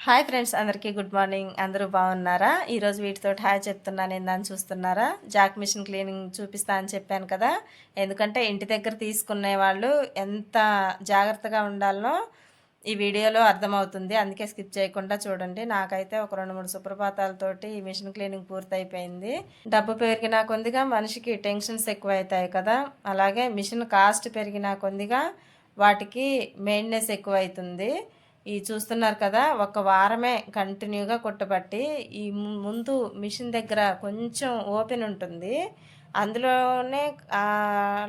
Hi friends అందరికీ good morning. అందరూ బాగున్నారా? ఈరోజు వీటితో హాయ్ చెప్తున్నాను ఏందని చూస్తున్నారా? జాక్ మిషన్ క్లీనింగ్ చూపిస్తా అని చెప్పాను కదా. ఎందుకంటే ఇంటి దగ్గర తీసుకునే వాళ్ళు ఎంత జాగ్రత్తగా ఉండాలనో ఈ వీడియోలో అర్థమవుతుంది. అందుకే స్కిప్ చేయకుండా చూడండి. నాకైతే ఒక రెండు మూడు సుప్రభాతాలతోటి ఈ మిషన్ క్లీనింగ్ పూర్తయిపోయింది. డబ్బు పెరిగినా కొద్దిగా మనిషికి టెన్షన్స్ ఎక్కువ అవుతాయి కదా. అలాగే మిషన్ కాస్ట్ పెరిగినా కొద్దిగా వాటికి మెయింటెనెన్స్ ఎక్కువ అవుతుంది ఈ చూస్తున్నారు కదా ఒక వారమే కంటిన్యూగా కుట్టబట్టి ఈ ముందు మిషన్ దగ్గర కొంచెం ఓపెన్ ఉంటుంది. అందులోనే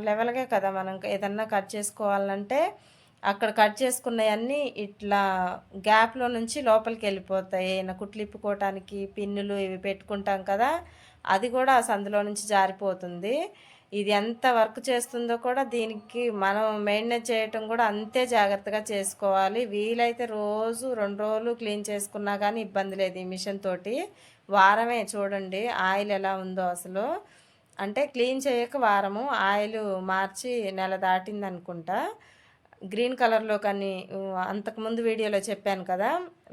లెవెల్గా కదా మనం ఏదన్నా కట్ చేసుకోవాలంటే అక్కడ కట్ చేసుకున్నవన్నీ ఇట్లా గ్యాప్లో నుంచి లోపలికి వెళ్ళిపోతాయి. ఏమైనా కుట్లు ఇప్పుకోవటానికి పిన్నులు ఇవి పెట్టుకుంటాం కదా అది కూడా ఆ సందులో నుంచి జారిపోతుంది. ఇది ఎంత వర్క్ చేస్తుందో కూడా దీనికి మనం మెయింటైన్ చేయటం కూడా అంతే జాగ్రత్తగా చేసుకోవాలి. వీలైతే రోజు రెండు రోజులు క్లీన్ చేసుకున్నా కానీ ఇబ్బంది లేదు ఈ మిషన్ తోటి. వారమే చూడండి ఆయిల్ ఎలా ఉందో అసలు. అంటే క్లీన్ చేయక వారము ఆయిల్ మార్చి నెల దాటింది అనుకుంటా. గ్రీన్ కలర్లో కానీ అంతకుముందు వీడియోలో చెప్పాను కదా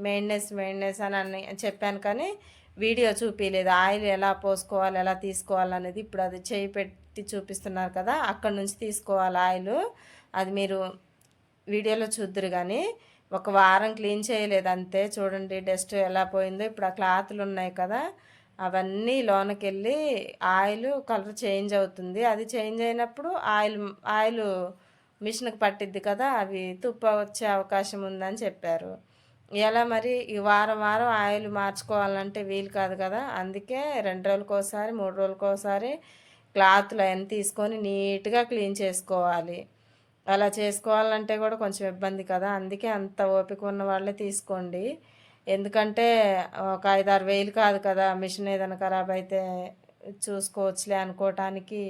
మెయిన్నెస్ మెయిన్నెస్ అని అని చెప్పాను కానీ వీడియో చూపించలేదు ఆయిల్ ఎలా పోసుకోవాలి ఎలా తీసుకోవాలి అనేది ఇప్పుడు అది చేయి పెట్టి చూపిస్తున్నారు కదా అక్కడ నుంచి తీసుకోవాలి ఆయిల్. అది మీరు వీడియోలో చూద్దరు కానీ ఒక వారం క్లీన్ చేయలేదు అంతే. చూడండి డస్ట్ ఎలా పోయిందో. ఇప్పుడు ఆ క్లాత్లు ఉన్నాయి కదా అవన్నీ లోనకెళ్ళి ఆయిల్ కలర్ చేంజ్ అవుతుంది. అది చేంజ్ అయినప్పుడు ఆయిల్ ఆయిల్ మిషన్కి పట్టిద్ది కదా అవి తుప్ప వచ్చే అవకాశం ఉందని చెప్పారు. ఎలా మరి ఈ వారం వారం ఆయిల్ మార్చుకోవాలంటే వీలు కాదు కదా. అందుకే రెండు రోజులకోసారి మూడు రోజులకోసారి క్లాత్లు అవన్నీ తీసుకొని నీట్గా క్లీన్ చేసుకోవాలి. అలా చేసుకోవాలంటే కూడా కొంచెం ఇబ్బంది కదా. అందుకే అంత ఓపిక ఉన్న వాళ్ళే తీసుకోండి. ఎందుకంటే ఒక ఐదారు వేలు కాదు కదా. మిషన్ ఏదైనా ఖరాబ్ అయితే చూసుకోవచ్చులే అనుకోవటానికి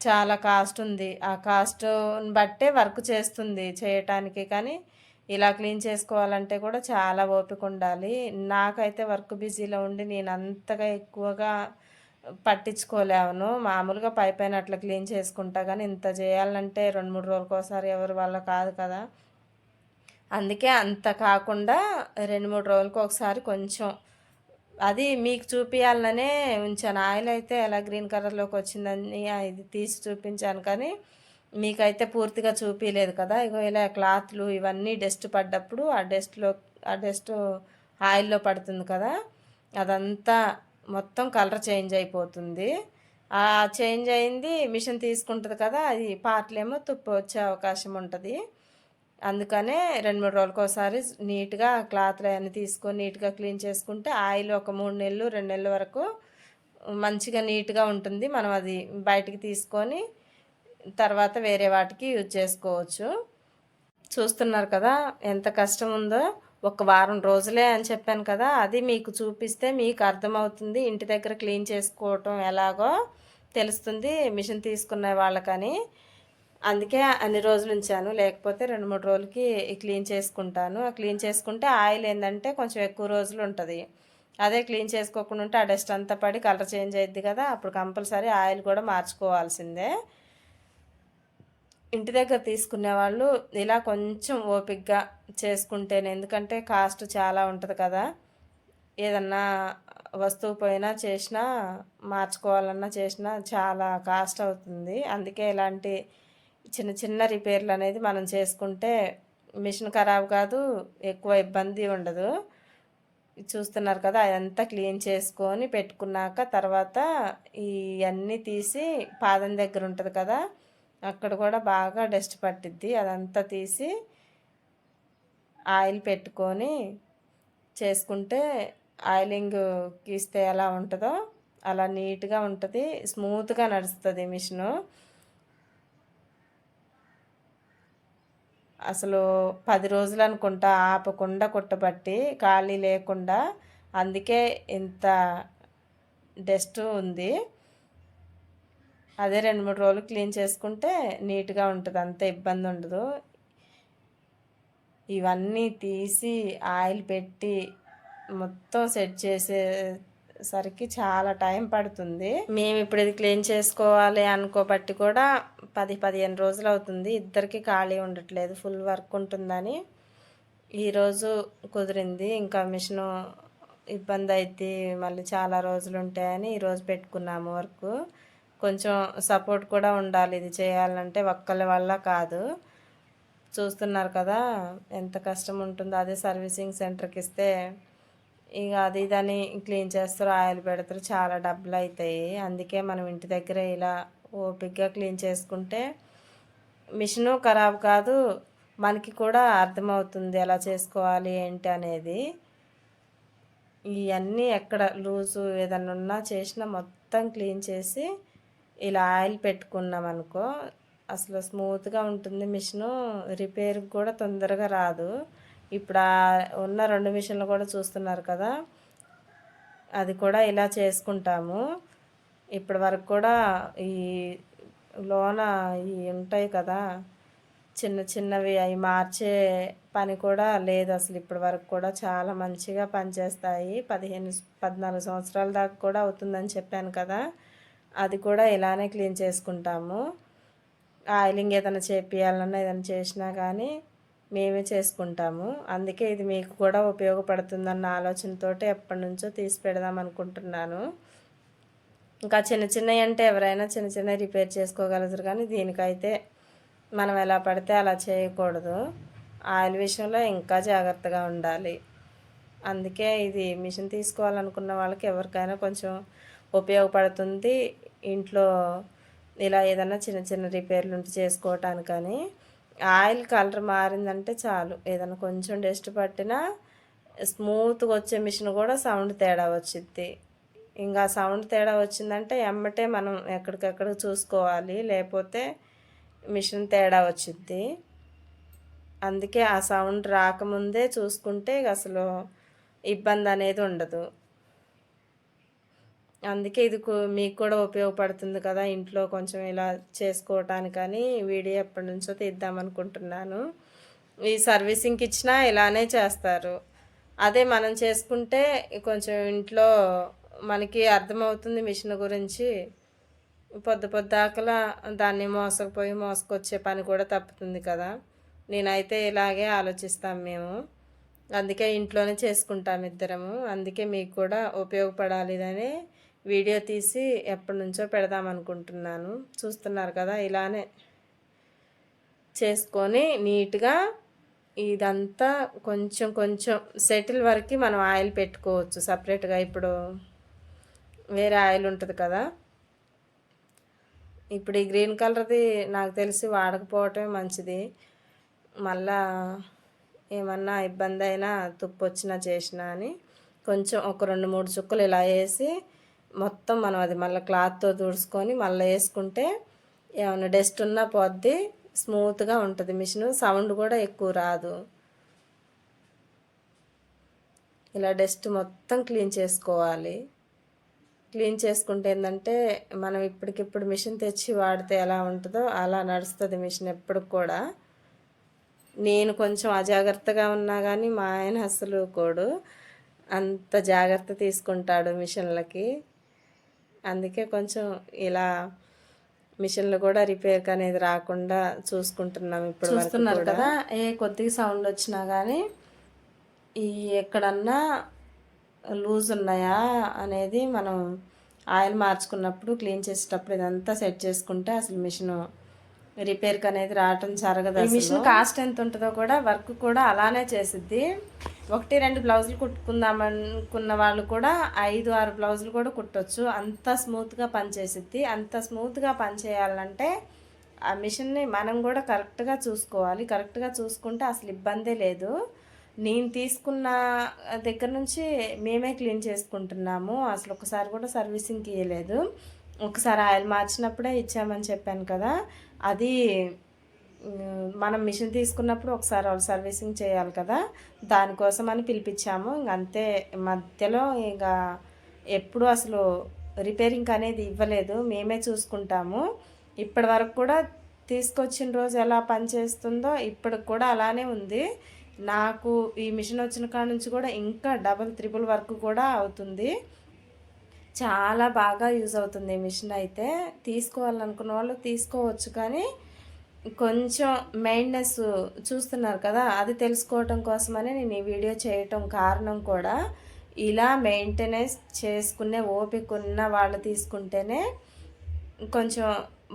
చాలా కాస్ట్ ఉంది. ఆ కాస్ట్ని బట్టే వర్క్ చేస్తుంది చేయటానికి కానీ ఇలా క్లీన్ చేసుకోవాలంటే కూడా చాలా ఓపిక ఉండాలి. నాకైతే వర్క్ బిజీలో ఉండి నేను అంతగా ఎక్కువగా పట్టించుకోలేను. మామూలుగా పై పైన అట్లా క్లీన్ చేసుకుంటా కానీ ఇంత చేయాలంటే రెండు మూడు రోజులకు ఒకసారి ఎవరి వల్ల కాదు కదా. అందుకే అంత కాకుండా రెండు మూడు రోజులకు ఒకసారి కొంచెం అది మీకు చూపించాలనే ఉంచాను. ఆయిల్ అయితే ఎలా గ్రీన్ కలర్లోకి వచ్చిందని ఇది తీసి చూపించాను కానీ మీకైతే పూర్తిగా చూపించలేదు కదా. ఇగో ఇలా క్లాత్లు ఇవన్నీ డస్ట్ పడ్డప్పుడు ఆ డస్ట్లో ఆ డస్ట్ ఆయిల్లో పడుతుంది కదా. అదంతా మొత్తం కలర్ చేంజ్ అయిపోతుంది. ఆ చేంజ్ అయింది మిషన్ తీసుకుంటుంది కదా. అది పార్ట్లేమో తుప్పు వచ్చే అవకాశం ఉంటుంది. అందుకనే రెండు మూడు రోజులకు ఒకసారి నీట్గా క్లాత్లు అవన్నీ తీసుకొని నీట్గా క్లీన్ చేసుకుంటే ఆయిల్ ఒక మూడు నెలలు రెండు నెలల వరకు మంచిగా నీట్గా ఉంటుంది. మనం అది బయటికి తీసుకొని తర్వాత వేరే వాటికి యూజ్ చేసుకోవచ్చు. చూస్తున్నారు కదా ఎంత కష్టం ఉందో ఒక వారం రోజులే అని చెప్పాను కదా అది మీకు చూపిస్తే మీకు అర్థమవుతుంది ఇంటి దగ్గర క్లీన్ చేసుకోవటం ఎలాగో తెలుస్తుంది మిషన్ తీసుకునే వాళ్ళకని. అందుకే అన్ని రోజులు ఉంచాను లేకపోతే రెండు మూడు రోజులకి క్లీన్ చేసుకుంటాను. ఆ క్లీన్ చేసుకుంటే ఆయిల్ ఏంటంటే కొంచెం ఎక్కువ రోజులు ఉంటుంది. అదే క్లీన్ చేసుకోకుండా ఉంటే ఆ డస్ట్ అంతా పడి కలర్ చేంజ్ అయ్యిద్ది కదా అప్పుడు కంపల్సరీ ఆయిల్ కూడా మార్చుకోవాల్సిందే. ఇంటి దగ్గర తీసుకునే వాళ్ళు ఇలా కొంచెం ఓపిక్గా చేసుకుంటేనే ఎందుకంటే కాస్ట్ చాలా ఉంటుంది కదా. ఏదన్నా వస్తువు పోయినా చేసినా మార్చుకోవాలన్నా చేసినా చాలా కాస్ట్ అవుతుంది. అందుకే ఇలాంటి చిన్న చిన్న రిపేర్లు అనేది మనం చేసుకుంటే మిషన్ ఖరాబ్ కాదు ఎక్కువ ఇబ్బంది ఉండదు. చూస్తున్నారు కదా అదంతా క్లీన్ చేసుకొని పెట్టుకున్నాక తర్వాత ఇవన్నీ తీసి పాదం దగ్గర ఉంటుంది కదా అక్కడ కూడా బాగా డస్ట్ పట్టిద్ది. అదంతా తీసి ఆయిల్ పెట్టుకొని చేసుకుంటే ఆయిలింగ్ గీస్తే ఎలా ఉంటుందో అలా నీట్గా ఉంటుంది. స్మూత్గా నడుస్తుంది మిషను. అసలు పది రోజులు అనుకుంటా ఆపకుండా కుట్టబట్టి ఖాళీ లేకుండా అందుకే ఇంత డస్ట్ ఉంది. అదే రెండు మూడు రోజులు క్లీన్ చేసుకుంటే నీట్గా ఉంటుంది అంత ఇబ్బంది ఉండదు. ఇవన్నీ తీసి ఆయిల్ పెట్టి మొత్తం సెట్ చేసేసరికి చాలా టైం పడుతుంది. మేము ఇప్పుడు ఇది క్లీన్ చేసుకోవాలి అనుకోబట్టి కూడా పది పదిహేను రోజులు అవుతుంది. ఇద్దరికి ఖాళీ ఉండట్లేదు ఫుల్ వర్క్ ఉంటుందని. ఈరోజు కుదిరింది ఇంకా మిషను ఇబ్బంది అయితే మళ్ళీ చాలా రోజులు ఉంటాయని ఈరోజు పెట్టుకున్నాము వర్క్. కొంచెం సపోర్ట్ కూడా ఉండాలి. ఇది చేయాలంటే ఒక్కళ్ళ వల్ల కాదు. చూస్తున్నారు కదా ఎంత కష్టం ఉంటుందో. అదే సర్వీసింగ్ సెంటర్కి ఇస్తే ఇక అది దాన్ని క్లీన్ చేస్తారు ఆయిల్ పెడతారు చాలా డబ్బులు అవుతాయి అందుకే మనం ఇంటి దగ్గర ఇలా ఓపిక్గా క్లీన్ చేసుకుంటే మిషను ఖరాబ్ కాదు మనకి కూడా అర్థమవుతుంది ఎలా చేసుకోవాలి ఏంటి అనేది. ఇవన్నీ ఎక్కడ లూజు ఏదన్నా ఉన్నా చేసినా మొత్తం క్లీన్ చేసి ఇలా ఆయిల్ పెట్టుకున్నాం అనుకో అసలు స్మూత్గా ఉంటుంది మిషను రిపేర్ కూడా తొందరగా రాదు. ఇప్పుడు ఉన్న రెండు మిషన్లు కూడా చూస్తున్నారు కదా అది కూడా ఇలా చేసుకుంటాము. ఇప్పటి వరకు కూడా ఈ లోన ఈ ఉంటాయి కదా చిన్న చిన్నవి అవి మార్చే పని కూడా లేదు అసలు. ఇప్పటి వరకు కూడా చాలా మంచిగా పనిచేస్తాయి. పదిహేను పద్నాలుగు సంవత్సరాల దాకా కూడా అవుతుందని చెప్పాను కదా. అది కూడా ఇలానే క్లీన్ చేసుకుంటాము. ఆయిలింగ్ ఏదైనా చేపియాలన్నా ఏదైనా చేసినా కానీ మేమే చేసుకుంటాము. అందుకే ఇది మీకు కూడా ఉపయోగపడుతుందన్న ఆలోచనతో ఎప్పటి నుంచో తీసి పెడదాం అనుకుంటున్నాను. ఇంకా చిన్న చిన్నవి అంటే ఎవరైనా చిన్న చిన్న రిపేర్ చేసుకోగలుగుతారు కానీ దీనికైతే మనం ఎలా పడితే అలా చేయకూడదు. ఆయిల్ విషయంలో ఇంకా జాగ్రత్తగా ఉండాలి. అందుకే ఇది మిషన్ తీసుకోవాలనుకున్న వాళ్ళకి ఎవరికైనా కొంచెం ఉపయోగపడుతుంది. ఇంట్లో ఇలా ఏదైనా చిన్న చిన్న రిపేర్లు ఉంటే చేసుకోవటానికని. ఆయిల్ కలర్ మారిందంటే చాలు. ఏదైనా కొంచెం డస్ట్ పట్టినా స్మూత్గా వచ్చే మిషన్ కూడా సౌండ్ తేడా వచ్చింది ఇంకా సౌండ్ తేడా వచ్చిందంటే ఎమ్మటే మనం ఎక్కడికెక్కడ చూసుకోవాలి. లేకపోతే మిషన్ తేడా వచ్చింది అందుకే ఆ సౌండ్ రాకముందే చూసుకుంటే అసలు ఇబ్బంది అనేది ఉండదు. అందుకే ఇది మీకు కూడా ఉపయోగపడుతుంది కదా ఇంట్లో కొంచెం ఇలా చేసుకోవటానికని వీడియో ఎప్పటి నుంచో తీద్దామనుకుంటున్నాను ఈ సర్వీసింగ్కి ఇచ్చినా ఇలానే చేస్తారు. అదే మనం చేసుకుంటే కొంచెం ఇంట్లో మనకి అర్థమవుతుంది మిషన్ గురించి. పొద్దు పొద్దాకలా దాన్ని మోసకపోయి మోసుకొచ్చే పని కూడా తప్పుతుంది కదా. నేనైతే ఇలాగే ఆలోచిస్తాం మేము. అందుకే ఇంట్లోనే చేసుకుంటాం ఇద్దరము. అందుకే మీకు కూడా ఉపయోగపడాలి అని వీడియో తీసి ఎప్పటి నుంచో పెడదాం అనుకుంటున్నాను చూస్తున్నారు కదా ఇలానే చేసుకొని నీట్గా ఇదంతా కొంచెం కొంచెం సెటిల్ వరకు మనం ఆయిల్ పెట్టుకోవచ్చు సపరేట్గా. ఇప్పుడు వేరే ఆయిల్ ఉంటుంది కదా ఇప్పుడు ఈ గ్రీన్ కలర్ది నాకు తెలిసి వాడకపోవటమే మంచిది. మళ్ళా ఏమన్నా ఇబ్బంది అయినా తుప్పు వచ్చినా చేసినా అని కొంచెం ఒక రెండు మూడు చుక్కలు ఇలా వేసి మొత్తం మనం అది మళ్ళీ క్లాత్తో తుడుచుకొని మళ్ళీ వేసుకుంటే ఏమైనా డస్ట్ ఉన్నా పోద్ది స్మూత్గా ఉంటుంది మిషన్. సౌండ్ కూడా ఎక్కువ రాదు. ఇలా డస్ట్ మొత్తం క్లీన్ చేసుకోవాలి. క్లీన్ చేసుకుంటే ఏంటంటే మనం ఇప్పటికిప్పుడు మిషన్ తెచ్చి వాడితే ఎలా ఉంటుందో అలా నడుస్తుంది మిషన్ ఎప్పుడు కూడా. నేను కొంచెం అజాగ్రత్తగా ఉన్నా కానీ మా ఆయన అసలు కోడు. అంత జాగ్రత్త తీసుకుంటాడు మిషన్లకి. అందుకే కొంచెం ఇలా మిషన్లు కూడా రిపేర్ అనేది రాకుండా చూసుకుంటున్నాం ఇప్పుడు చూస్తున్నారు కదా? ఏ కొద్దిగా సౌండ్ వచ్చినా కానీ ఈ ఎక్కడన్నా లూజ్ ఉన్నాయా అనేది మనం ఆయిల్ మార్చుకున్నప్పుడు క్లీన్ చేసేటప్పుడు ఇదంతా సెట్ చేసుకుంటే అసలు మిషన్ రిపేర్కి అనేది రావటం జరగదు మిషన్ కాస్ట్ ఎంత ఉంటుందో కూడా వర్క్ కూడా అలానే చేసిద్ది. ఒకటి రెండు బ్లౌజులు కుట్టుకుందాం అనుకున్న వాళ్ళు కూడా ఐదు ఆరు బ్లౌజులు కూడా కుట్టొచ్చు. అంత స్మూత్గా పనిచేసిద్ది అంత స్మూత్గా పనిచేయాలంటే ఆ మిషన్ని మనం కూడా కరెక్ట్గా చూసుకోవాలి. కరెక్ట్గా చూసుకుంటే అసలు ఇబ్బందే లేదు. నేను తీసుకున్న దగ్గర నుంచి మేమే క్లీన్ చేసుకుంటున్నాము. అసలు ఒకసారి కూడా సర్వీసింగ్కి ఇవ్వలేదు ఒకసారి ఆయిల్ మార్చినప్పుడే ఇచ్చామని చెప్పాను కదా. అది మనం మిషన్ తీసుకున్నప్పుడు ఒకసారి వాళ్ళు సర్వీసింగ్ చేయాలి కదా. దానికోసం అని పిలిపించాము అంతే మధ్యలో ఇక ఎప్పుడు అసలు రిపేరింగ్ అనేది ఇవ్వలేదు. మేమే చూసుకుంటాము. ఇప్పటి వరకు కూడా తీసుకొచ్చిన రోజు ఎలా పనిచేస్తుందో ఇప్పటికి కూడా అలానే ఉంది. నాకు ఈ మిషన్ వచ్చిన కాడ నుంచి కూడా ఇంకా డబల్ త్రిపుల్ వర్క్ కూడా అవుతుంది. చాలా బాగా యూజ్ అవుతుంది ఈ మిషన్ అయితే. తీసుకోవాలనుకున్న వాళ్ళు తీసుకోవచ్చు కానీ కొంచెం మెయింటెనెన్స్ చూస్తున్నారు కదా అది తెలుసుకోవటం కోసమనే నేను ఈ వీడియో చేయటం కారణం కూడా ఇలా మెయింటెనెన్స్ చేసుకునే ఓపిక ఉన్న వాళ్ళు తీసుకుంటేనే కొంచెం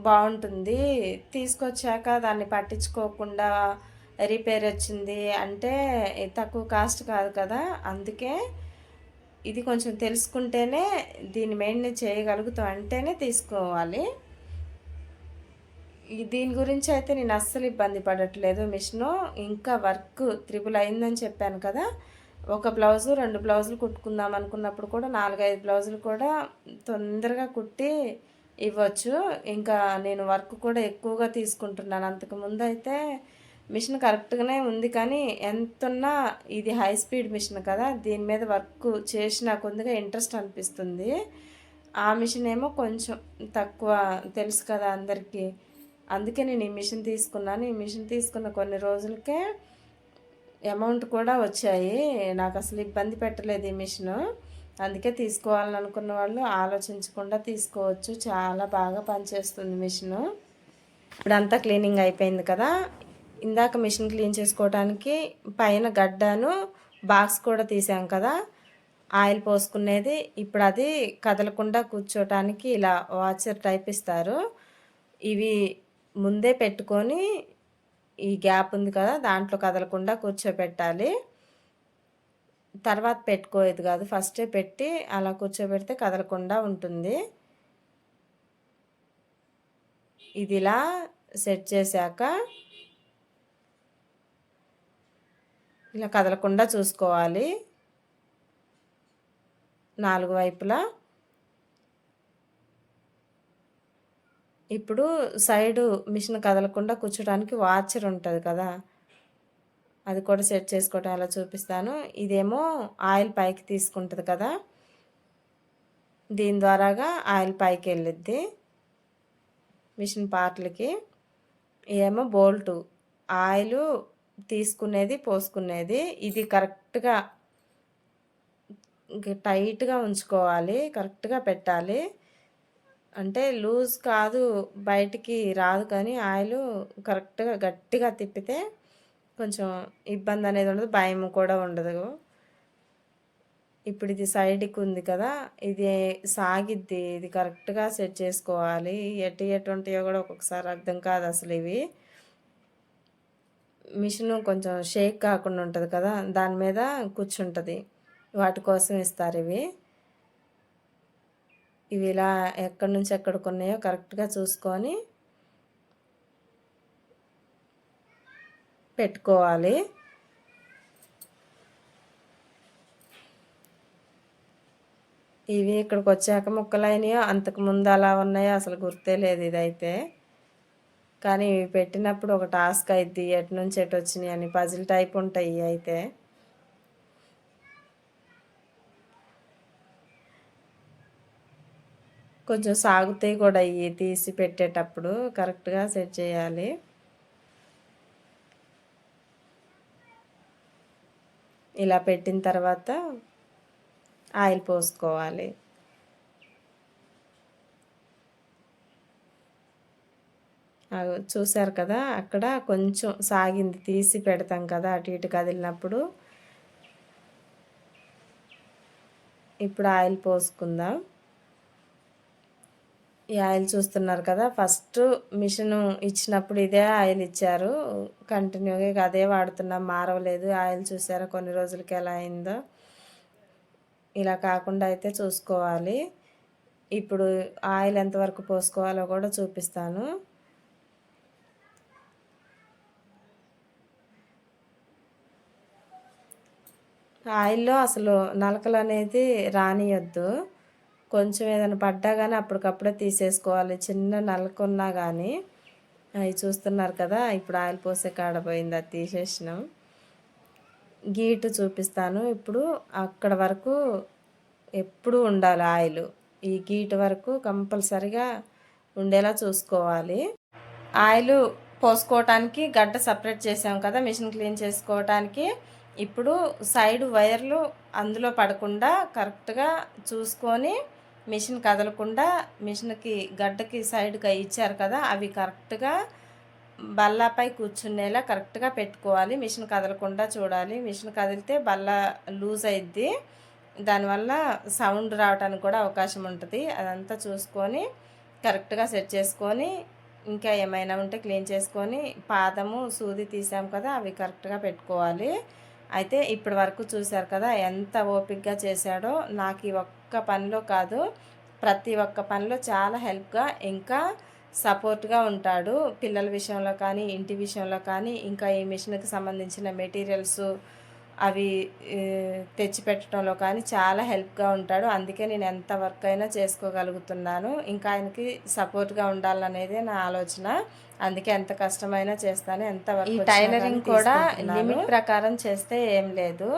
బాగుంటుంది. తీసుకొచ్చాక దాన్ని పట్టించుకోకుండా రిపేర్ వచ్చింది అంటే తక్కువ కాస్ట్ కాదు కదా అందుకే ఇది కొంచెం తెలుసుకుంటేనే దీన్ని మెయింటైన్ చేయగలుగుతాం అంటేనే తీసుకోవాలి. దీని గురించి అయితే నేను అస్సలు ఇబ్బంది పడట్లేదు మిషను. ఇంకా వర్క్ త్రిపుల్ అయిందని చెప్పాను కదా. ఒక బ్లౌజు రెండు బ్లౌజులు కుట్టుకుందాం అనుకున్నప్పుడు కూడా నాలుగైదు బ్లౌజులు కూడా తొందరగా కుట్టి ఇవ్వచ్చు. ఇంకా నేను వర్క్ కూడా ఎక్కువగా తీసుకుంటున్నాను. అంతకు ముందు అయితే మిషన్ కరెక్ట్గానే ఉంది కానీ ఎంతున్నా ఇది హై స్పీడ్ మిషన్ కదా దీని మీద వర్క్ చేసిన కొద్దిగా ఇంట్రెస్ట్ అనిపిస్తుంది. ఆ మిషన్ ఏమో కొంచెం తక్కువ తెలుసు కదా అందరికీ. అందుకే నేను ఈ మిషన్ తీసుకున్నాను. ఈ మిషన్ తీసుకున్న కొన్ని రోజులకే అమౌంట్ కూడా వచ్చాయి. నాకు అసలు ఇబ్బంది పెట్టలేదు ఈ మిషన్. అందుకే తీసుకోవాలని అనుకున్న వాళ్ళు ఆలోచించకుండా తీసుకోవచ్చు. చాలా బాగా పనిచేస్తుంది మిషను. ఇప్పుడంతా క్లీనింగ్ అయిపోయింది కదా. ఇందాక మిషన్ క్లీన్ చేసుకోవడానికి పైన గడ్డను బాక్స్ కూడా తీసాం కదా. ఆయిల్ పోసుకునేది. ఇప్పుడు అది కదలకుండా కూర్చోటానికి ఇలా వాచర్ టైప్ ఇస్తారు. ఇవి ముందే పెట్టుకొని ఈ గ్యాప్ ఉంది కదా దాంట్లో కదలకుండా కూర్చోబెట్టాలి. తర్వాత పెట్టుకోలేదు కాదు ఫస్టే పెట్టి అలా కూర్చోబెడితే కదలకుండా ఉంటుంది. ఇది ఇలా సెట్ చేశాక ఇలా కదలకుండా చూసుకోవాలి. నాలుగు వైపులా. ఇప్పుడు సైడు మిషన్ కదలకుండా కూర్చోడానికి వాచర్ ఉంటుంది కదా. అది కూడా సెట్ చేసుకోవటం అలా చూపిస్తాను. ఇదేమో ఆయిల్ పైకి తీసుకుంటుంది కదా. దీని ద్వారాగా ఆయిల్ పైకి వెళ్ళిద్ది. మిషన్ పార్ట్లకి. ఏమో బోల్టు. ఆయిల్ తీసుకునేది పోసుకునేది. ఇది కరెక్ట్గా టైట్గా ఉంచుకోవాలి కరెక్ట్గా పెట్టాలి. అంటే లూజ్ కాదు బయటికి రాదు కానీ ఆయిల్ కరెక్ట్గా గట్టిగా తిప్పితే కొంచెం ఇబ్బంది అనేది ఉండదు భయం కూడా ఉండదు. ఇప్పుడు ఇది సైడ్కి ఉంది కదా ఇది సాగిద్ది ఇది కరెక్ట్గా సెట్ చేసుకోవాలి. ఎటు ఎటువంటివో కూడా ఒక్కొక్కసారి అర్థం కాదు అసలు ఇవి. మిషన్ కొంచెం షేక్ కాకుండా ఉంటుంది కదా దాని మీద కూర్చుంటుంది. వాటి కోసం ఇస్తారు ఇవి. ఇవి ఇలా ఎక్కడి నుంచి ఎక్కడికి ఉన్నాయో కరెక్ట్గా చూసుకొని పెట్టుకోవాలి. ఇవి ఇక్కడికి వచ్చాక ముక్కలైనయో అంతకు ముందు అలా ఉన్నాయో అసలు గుర్తే లేదు ఇదైతే. కానీ పెట్టినప్పుడు ఒక టాస్క్ అయింది ఎటు నుంచి ఎటు వచ్చినాయి అని పజిల్ టైప్ ఉంటాయి అయితే. కొంచెం సాగుతాయి కూడా ఇవి తీసి పెట్టేటప్పుడు కరెక్ట్గా సెట్ చేయాలి. ఇలా పెట్టిన తర్వాత ఆయిల్ పోసుకోవాలి. చూశారు కదా అక్కడ కొంచెం సాగింది తీసి పెడతాం కదా అటు ఇటు కదిలినప్పుడు. ఇప్పుడు ఆయిల్ పోసుకుందాం. ఈ ఆయిల్ చూస్తున్నారు కదా ఫస్ట్ మిషన్ ఇచ్చినప్పుడు ఇదే ఆయిల్ ఇచ్చారు. కంటిన్యూగా అదే వాడుతున్నాం మారవలేదు. ఆయిల్ చూసారా కొన్ని రోజులకి ఎలా అయిందో. ఇలా కాకుండా అయితే చూసుకోవాలి. ఇప్పుడు ఆయిల్ ఎంతవరకు పోసుకోవాలో కూడా చూపిస్తాను. ఆయిల్లో అసలు నలకలు అనేది రానియొద్దు. కొంచెం ఏదైనా పడ్డా కానీ అప్పటికప్పుడే తీసేసుకోవాలి. చిన్న నలకున్నా కానీ అవి చూస్తున్నారు కదా ఇప్పుడు ఆయిల్ పోసే కాడ పోయింది అది తీసేసినాం. గీటు చూపిస్తాను. ఇప్పుడు అక్కడ వరకు ఎప్పుడు ఉండాలి ఆయిల్. ఈ గీటు వరకు కంపల్సరిగా ఉండేలా చూసుకోవాలి. ఆయిల్ పోసుకోవటానికి గడ్డ సపరేట్ చేసాం కదా మిషన్ క్లీన్ చేసుకోవటానికి. ఇప్పుడు సైడ్ వైర్లు అందులో పడకుండా కరెక్ట్గా చూసుకొని మిషన్ కదలకుండా మిషన్కి గడ్డకి సైడ్గా ఇచ్చారు కదా అవి కరెక్ట్గా బల్లపై కూర్చునేలా కరెక్ట్గా పెట్టుకోవాలి. మిషన్ కదలకుండా చూడాలి. మిషన్ కదిలితే బల్ల లూజ్ అయిద్ది. దానివల్ల సౌండ్ రావడానికి కూడా అవకాశం ఉంటుంది. అదంతా చూసుకొని కరెక్ట్గా సెట్ చేసుకొని ఇంకా ఏమైనా ఉంటే క్లీన్ చేసుకొని పాదము సూది తీసాం కదా అవి కరెక్ట్గా పెట్టుకోవాలి. అయితే ఇప్పటి వరకు చూశారు కదా ఎంత ఓపిక్గా చేశాడో. నాకు ఈ ఒక్క పనిలో కాదు ప్రతి ఒక్క పనిలో చాలా హెల్ప్గా ఇంకా సపోర్ట్గా ఉంటాడు. పిల్లల విషయంలో కానీ ఇంటి విషయంలో కానీ ఇంకా ఈ మిషన్కి సంబంధించిన మెటీరియల్స్ అవి తెచ్చిపెట్టడంలో కానీ చాలా హెల్ప్గా ఉంటాడు. అందుకే నేను ఎంత వర్క్ అయినా చేసుకోగలుగుతున్నాను. ఇంకా ఆయనకి సపోర్ట్గా ఉండాలనేది నా ఆలోచన. అందుకే ఎంత కష్టమైనా చేస్తాను ఎంత వర్క్ టైలరింగ్ కూడా లిమిట్ ప్రకారం చేస్తే ఏం లేదు.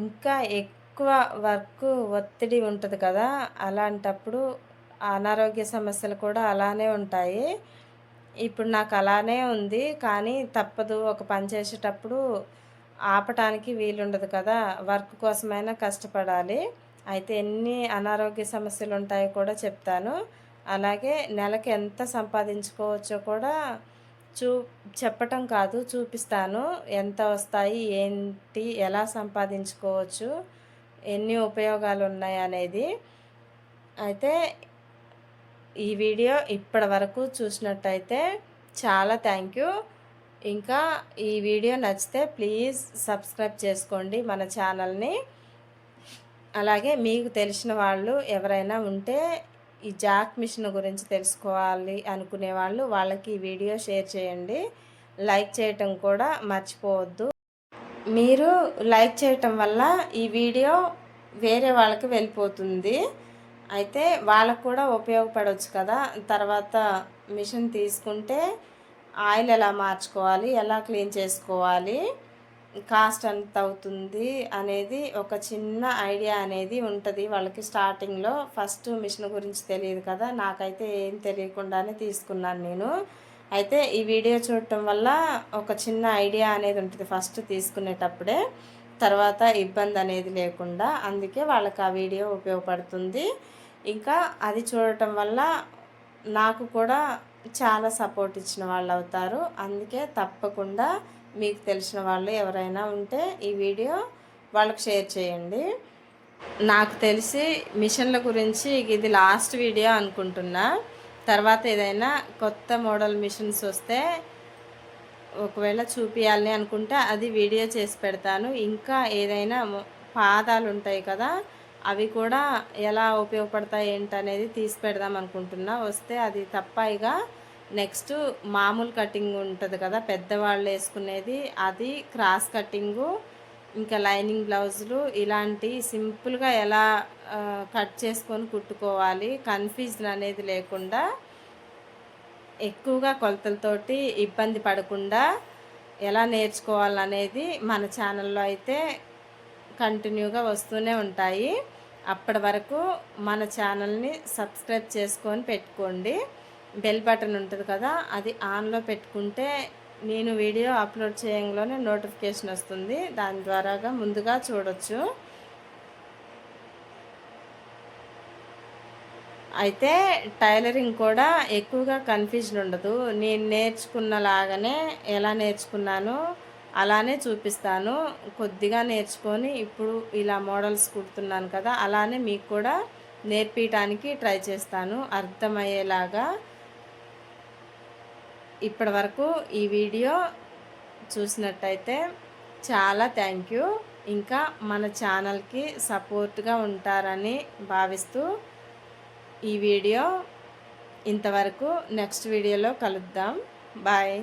ఇంకా ఎక్కువ వర్క్ ఒత్తిడి ఉంటుంది కదా అలాంటప్పుడు అనారోగ్య సమస్యలు కూడా అలానే ఉంటాయి. ఇప్పుడు నాకు అలానే ఉంది కానీ తప్పదు. ఒక పని చేసేటప్పుడు ఆపటానికి వీలుండదు కదా. వర్క్ కోసమైనా కష్టపడాలి. అయితే ఎన్ని అనారోగ్య సమస్యలు ఉంటాయో కూడా చెప్తాను. అలాగే నెలకి ఎంత సంపాదించుకోవచ్చో కూడా చూ చెప్పటం కాదు చూపిస్తాను. ఎంత వస్తాయి ఏంటి ఎలా సంపాదించుకోవచ్చు ఎన్ని ఉపయోగాలు ఉన్నాయి అనేది అయితే ఈ వీడియో ఇప్పటి వరకు చూసినట్టయితే చాలా థ్యాంక్ యూ. ఇంకా ఈ వీడియో నచ్చితే ప్లీజ్ సబ్స్క్రైబ్ చేసుకోండి మన ఛానల్ని. అలాగే మీకు తెలిసిన వాళ్ళు ఎవరైనా ఉంటే ఈ జాక్ మిషన్ గురించి తెలుసుకోవాలి అనుకునే వాళ్ళు వాళ్ళకి ఈ వీడియో షేర్ చేయండి. లైక్ చేయటం కూడా మర్చిపోవద్దు. మీరు లైక్ చేయటం వల్ల ఈ వీడియో వేరే వాళ్ళకి వెళ్ళిపోతుంది. అయితే వాళ్ళకు కూడా ఉపయోగపడవచ్చు కదా. తర్వాత మిషన్ తీసుకుంటే ఆయిల్ ఎలా మార్చుకోవాలి ఎలా క్లీన్ చేసుకోవాలి కాస్ట్ ఎంత అవుతుంది అనేది ఒక చిన్న ఐడియా అనేది ఉంటుంది. వాళ్ళకి స్టార్టింగ్లో ఫస్ట్ మిషన్ గురించి తెలియదు కదా నాకైతే ఏం తెలియకుండానే తీసుకున్నాను నేను. అయితే ఈ వీడియో చూడటం వల్ల ఒక చిన్న ఐడియా అనేది ఉంటుంది ఫస్ట్ తీసుకునేటప్పుడే. తర్వాత ఇబ్బంది అనేది లేకుండా అందుకే వాళ్ళకి ఆ వీడియో ఉపయోగపడుతుంది. ఇంకా అది చూడటం వల్ల నాకు కూడా చాలా సపోర్ట్ ఇచ్చిన వాళ్ళు అవుతారు అందుకే తప్పకుండా మీకు తెలిసిన వాళ్ళు ఎవరైనా ఉంటే ఈ వీడియో వాళ్ళకి షేర్ చేయండి. నాకు తెలిసి మిషన్ల గురించి ఇది లాస్ట్ వీడియో అనుకుంటున్నా. తర్వాత ఏదైనా కొత్త మోడల్ మిషన్స్ వస్తే ఒకవేళ చూపించాలని అనుకుంటే అది వీడియో చేసి పెడతాను. ఇంకా ఏదైనా పాదాలు ఉంటాయి కదా అవి కూడా ఎలా ఉపయోగపడతాయి ఏంటనేది తీసి పెడదాం అనుకుంటున్నా. వస్తే అది తప్పాయిగా నెక్స్ట్ మామూలు కటింగ్ ఉంటుంది కదా పెద్దవాళ్ళు వేసుకునేది అది క్రాస్ కటింగు ఇంకా లైనింగ్ బ్లౌజులు ఇలాంటి సింపుల్గా ఎలా కట్ చేసుకొని కుట్టుకోవాలి కన్ఫ్యూజన్ అనేది లేకుండా ఎక్కువగా కొలతలతోటి ఇబ్బంది పడకుండా ఎలా నేర్చుకోవాలనేది మన ఛానల్లో అయితే కంటిన్యూగా వస్తూనే ఉంటాయి. అప్పటి వరకు మన ఛానల్ని సబ్స్క్రైబ్ చేసుకొని పెట్టుకోండి. బెల్ బటన్ ఉంటుంది కదా అది ఆన్లో పెట్టుకుంటే నేను వీడియో అప్లోడ్ చేయంలోనే నోటిఫికేషన్ వస్తుంది. దాని ద్వారాగా ముందుగా చూడొచ్చు. అయితే టైలరింగ్ కూడా ఎక్కువగా కన్ఫ్యూజన్ ఉండదు. నేను నేర్చుకున్న లాగానే ఎలా నేర్చుకున్నానో అలానే చూపిస్తాను. కొద్దిగా నేర్చుకొని ఇప్పుడు ఇలా మోడల్స్ కుడుతున్నాను కదా అలానే మీకు కూడా నేర్పించడానికి ట్రై చేస్తాను. అర్థమయ్యేలాగా ఇప్పటి వరకు ఈ వీడియో చూసినట్టయితే చాలా థ్యాంక్ యూ. ఇంకా మన ఛానల్కి సపోర్ట్గా ఉంటారని భావిస్తూ ఈ వీడియో ఇంతవరకు నెక్స్ట్ వీడియోలో కలుద్దాం. బాయ్.